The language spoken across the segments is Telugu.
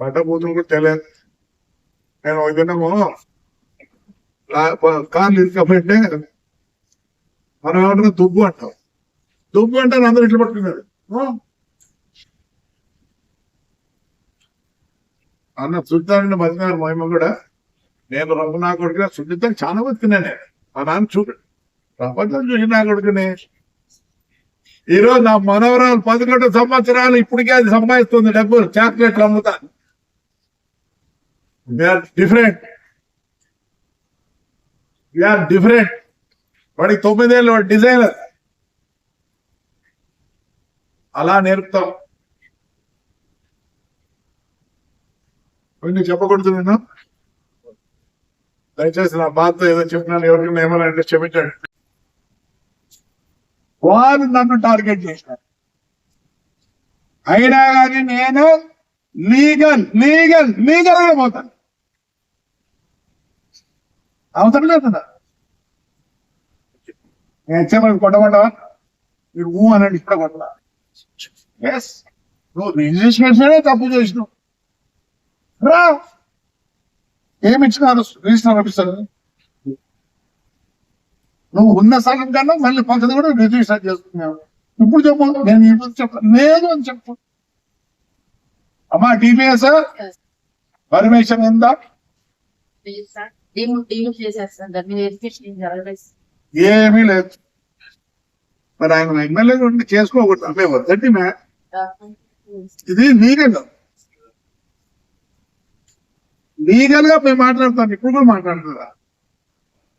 పట్టబోతులు కూడా తెలియదు నేను ఒక దినము కార్లు ఇరుకపోయింటే మనం ఏమంటున్నా దుబ్బు అంటాం. దుబ్బు అంటే అందరూ ఇట్లా పట్టుకున్నాడు అన్న సుల్తాన్ మదినారు మహిమ కూడా. నేను రంగు నా కొడుకునే సున్నితం చాలా బతికినానే. మా నాన్న చూడు ప్రపంచం చూసి నా కొడుకునే. ఈరోజు నా మనవరాలు పదకొండు సంవత్సరాలు ఇప్పటికే అది సంపాదిస్తుంది డబ్బులు చాక్లెట్లు అమ్ముతా డిఫరెంట్ ఆర్ డిఫరెంట్ వాడికి తొమ్మిదేళ్ళు వాడు డిజైనర్. అలా నేర్పుతాం. కొన్ని చెప్పకూడదు నేను దయచేసి నా బాధతో ఏదో చెప్పినాను ఎవరికైనా ఏమైనా అంటే క్షమించండి వారు నన్ను టార్గెట్ చేశారు అయినా కానీ నేను లీగల్ లీగల్ లీగల్గా పోతాను అవసరం లేదు కదా. నేను వచ్చేమని కొట్టమంటావా? మీరు ఊ అనండి ఇక్కడ కొట్టలా. ఎస్ నువ్వు రిజిస్ట్రేషనే తప్పు చేసినావు. రా. ఏమి ఇచ్చినారు? Register officer. నువ్వు ఉన్న సగం కన్నా మళ్ళీ పక్కన కూడా రిజిస్టర్ చేసుకున్నావు. ఇప్పుడు చెప్పు నేను ఇప్పుడు చెప్పు లేదు అని చెప్పు. అమ్మా టీపీఎస్? పర్మిషన్ ఉందా? ఏమీ లేదు. మరి ఆయన ఎమ్మెల్యే ఉండి చేసుకోకూడదు. అంటే వద్దండి మ్యా. ఇది లీగల్. లీగల్గా మేము మాట్లాడతాను ఇప్పుడు కూడా మాట్లాడుతున్నా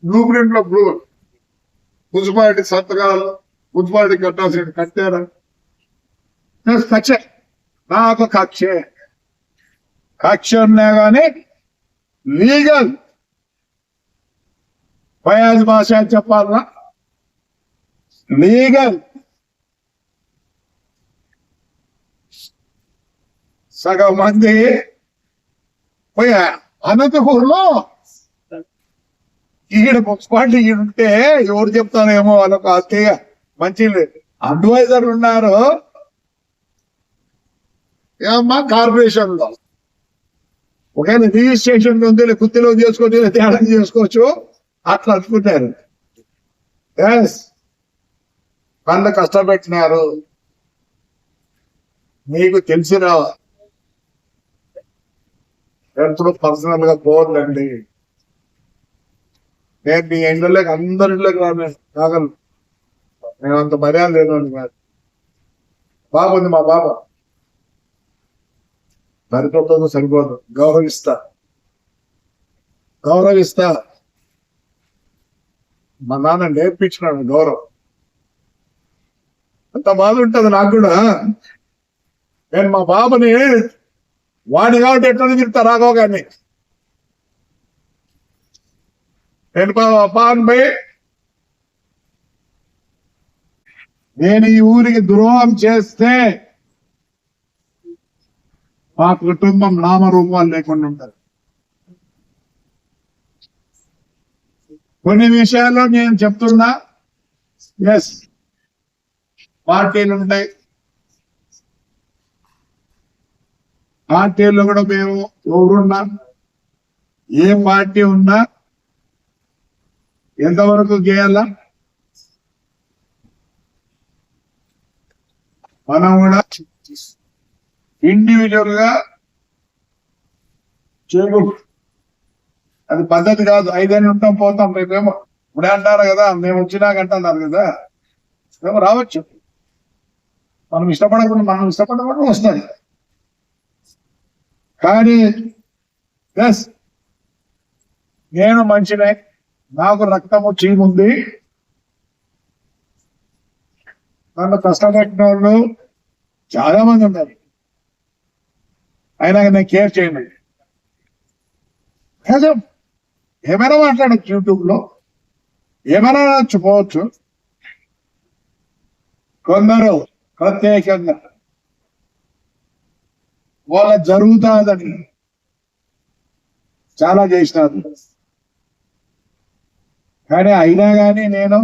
బ్లూ ప్రింట్లో బ్లూ మున్సిపాలిటీ సంతకాలు మున్సిపాలిటీ కట్టాల్సిన కట్టారా? కక్ష. నాకు కక్షే. కక్ష ఉన్నా కానీ లీగల్. ఫయాజ్ భాష అని చెప్పాలనా? లీగల్. సగం మంది పోయా అనంతపూర్లో ఈడ మున్సిపాలిటీ ఈడ ఉంటే ఎవరు చెప్తానేమో వాళ్ళకు అత్తయ్య మంచి అడ్వైజర్ ఉన్నారు. ఏమమ్మా కార్పొరేషన్లో ఒకవేళ రిజిస్ట్రేషన్ ఉంది గుత్తిలో చేసుకోవచ్చు లేదా తేడా చేసుకోవచ్చు. అట్లా అనుకుంటారు ఎస్ కష్టపెట్టినారు. మీకు తెలిసిన ఎంతో పర్సనల్గా పోవద్దండి నేను మీ ఇండ్లకి అందరి ఇంట్లోకి రాను కాగలను నేను అంత మర్యాద లేదు అని బాబు ఉంది మా బాబా. సరిపోతుందో సరిపోదు. గౌరవిస్తా. గౌరవిస్తా. మా నాన్న నేర్పించినాడు గౌరవం. అంత బాధ ఉంటుంది నాకు కూడా. నేను మా బాబుని వాడిని కాబట్టి ఎట్లా తిరుగుతా రాఘవ గారిని నేను పాన్ బై. నేను ఈ ఊరికి ద్రోహం చేస్తే మా కుటుంబం నామరూపాలు లేకుండా ఉంటారు కొన్ని విషయాల్లో నేను చెప్తున్నా. ఎస్ పార్టీలు ఉంటాయి. పార్టీల్లో కూడా మేము ఎవరున్నా ఏ పార్టీ ఉన్నా ఎంతవరకు చేయాలా? మనం కూడా ఇండివిజువల్గా చేయకూడదు. అది పద్ధతి కాదు. ఐదని ఉంటాం పోతాం. రేపేమో ఇప్పుడే అంటారు కదా మేము వచ్చినాక అంటున్నారు కదా. మేము రావచ్చు. మనం ఇష్టపడకుండా మనం ఇష్టపడకుండా వస్తుంది. కానీ ఎస్ నేను మంచినే. నాకు రక్తము చీముంది నన్ను కష్టపెట్టిన వాళ్ళు చాలా మంది ఉన్నారు. అయినా నేను కేర్ చేయండి నిజం. ఏమైనా మాట్లాడచ్చు యూట్యూబ్లో ఏమైనా అనొచ్చు పోవచ్చు కొందరు ప్రత్యేకంగా వాళ్ళ జరుగుతాదని చాలా చేసినారు. కానీ అయినా కానీ నేను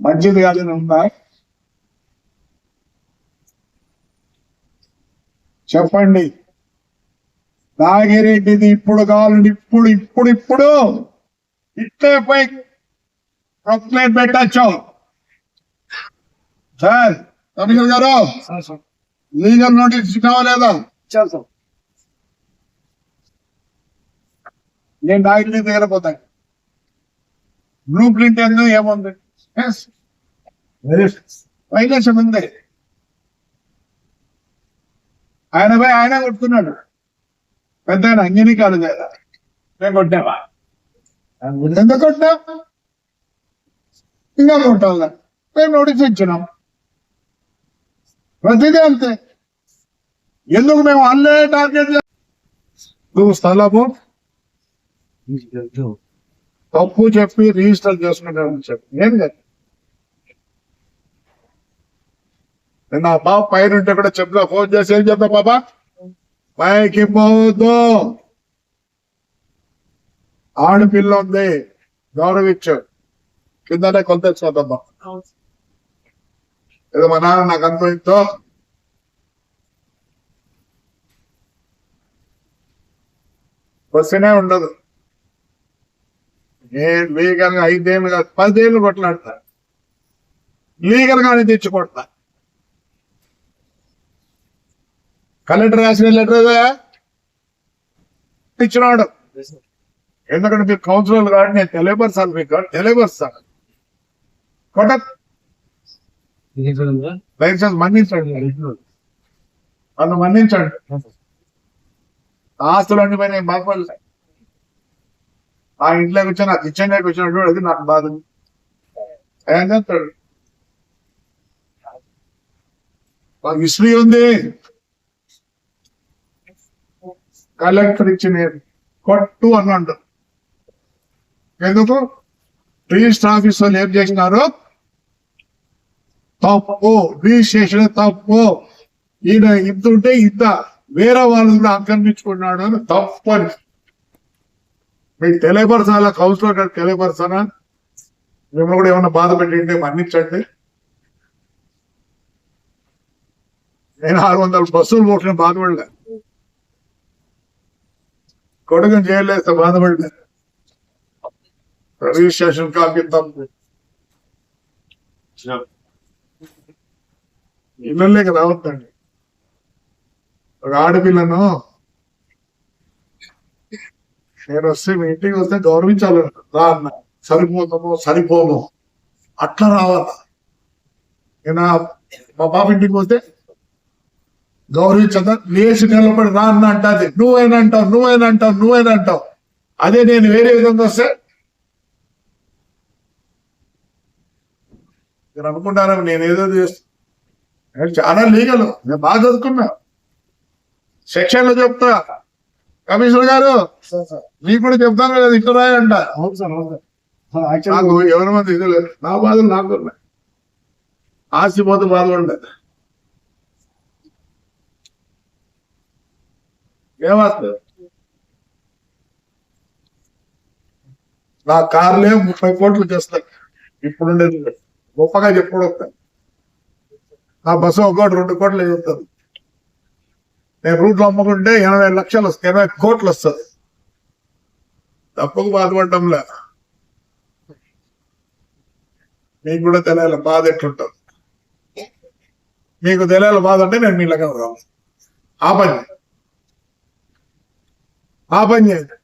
మంచిది కాదని ఉన్నా. చెప్పండి. నాగిరెడ్డిది ఇప్పుడు కావాలండి ఇప్పుడు ఇప్పుడు ఇప్పుడు. ఇట్లే పోయి ప్రొక్లైన్ పెట్టచ్చు. సార్ తమిళ గారు లీగల్ నోటీస్ కావాలేదా నేను నాగిరెడ్డి దగ్గర పోతాను బ్లూ ప్రింట్ ఎందు ఏముంది వైలేషన్ ఉంది. ఆయన పోయి ఆయన కొట్టుకున్నాడు. పెద్ద ఆయన అంజనీ కాదు కదా. నేను కొట్టావా ఎందుకు కొట్టా ఇంకా కొట్టాలి. మేము నోటీస్ ఇచ్చినాం. ప్రతిదీ అంతే. ఎందుకు మేము అల్లే టార్గెట్ నువ్వు స్థలము తప్పు చెప్పి రిజిస్టర్ చేసుకుంటానని చెప్పి. నేను కదా నేను ఆ బాబు పైన ఉంటే కూడా చెప్తా ఫోన్ చేసి ఏం చెప్తా బాబా? పైకి పోవద్దు. ఆడపిల్ల ఉంది. గౌరవించు. కిందనే కొంత చదమ్మా ఏదో మా నాన్న నాకు అనుభవించో. బస్సునే ఉండదు. లీగల్గా ఐదేళ్ళు కాదు పదేళ్ళు కొట్లాడతా లీగల్ గానే తెచ్చి కలెక్టర్ రాసిన లెటర్ ఇచ్చినాడు. ఎందుకంటే మీరు కౌన్సిలర్ కాబట్టి నేను తెలియపరచాలి మీకు తెలియపరుస్తాను కొట్ట. లైసెన్స్ మన్నించండి నన్ను మన్నించండి. ఆస్తులన్నీ పోయినాయి బాగుపడలే ఆ ఇంట్లోకి వచ్చి నా కిచెన్లోకి వచ్చినట్టు అది నాకు బాధ. ఏం చేస్తాడు? హిస్టరీ ఉంది. కలెక్టర్ ఇచ్చిన కొట్టు అన్నాడు ఎందుకు? రిజిస్టర్ ఆఫీస్ వాళ్ళు ఏం చేసినారు? తప్పు. రిజిస్ట్రేషన్ తప్పు. ఈయన ఇంత ఉంటే ఇంత. వేరే వాళ్ళు కూడా ఆక్రమించుకున్నాడు అని తప్పు అని మీకు తెలియపరచాలా? కౌన్సిలర్ గారు తెలియపరచానా మిమ్మల్ని కూడా ఏమైనా బాధ పెట్టింటే మన్నించండి. నేను ఆరు వందల బస్సులు పోట్లని బాధపడలేదు కొడుకుని చేయలేస్తే బాధపడలే రిజిస్ట్రేషన్ కాపీ తప్పు ఇళ్ళలోకి రావద్దండి. ఒక ఆడపిల్లను నేను వస్తే మీ ఇంటికి వస్తే గౌరవించాలి. రా అన్న. సరిపోతామో సరిపోము అట్లా రావాలి? నేను మా పాప ఇంటికి పోతే గౌరవించదా లేచి నిలబడి రా అన్న అంటది. నువ్వైనా అంటావు నువ్వైనా అంటావు నువ్వైనా అంటావు అదే నేను వేరే విధంగా వస్తే? మీరు అనుకుంటారా? నేను ఏదో చేస్తా. నేను చాలా లీగల్. నేను బాగా చదువుకున్నా. సెక్షన్లో చెప్తా. కమిషనర్ గారు మీకు కూడా చెప్తాను కదా ఇక్కడ రాయంట నాకు ఎవరి మంది ఇది లేదు. నా బాధలు నాకు ఆస్తి పోతే బాధ ఉండదు ఏమవుతుంది? నా కార్లే ముప్పై కోట్లు చేస్తాయి ఇప్పుడు గొప్పగా చెప్పుడు నా బస్సు ఒకటి రెండు కోట్లు చెప్తాను నేను రూట్లో అమ్ముకుంటే ఎనభై లక్షలు వస్తాయి ఎనభై కోట్లు వస్తుంది తప్పకు బాధపడటంలే మీకు కూడా తెలియాలి బాధ ఎట్లుంటుంది? మీకు తెలియాలి బాధ అంటే నేను మీ లెక్క రాను. ఆ పని చేయండి. ఆ పని చేయండి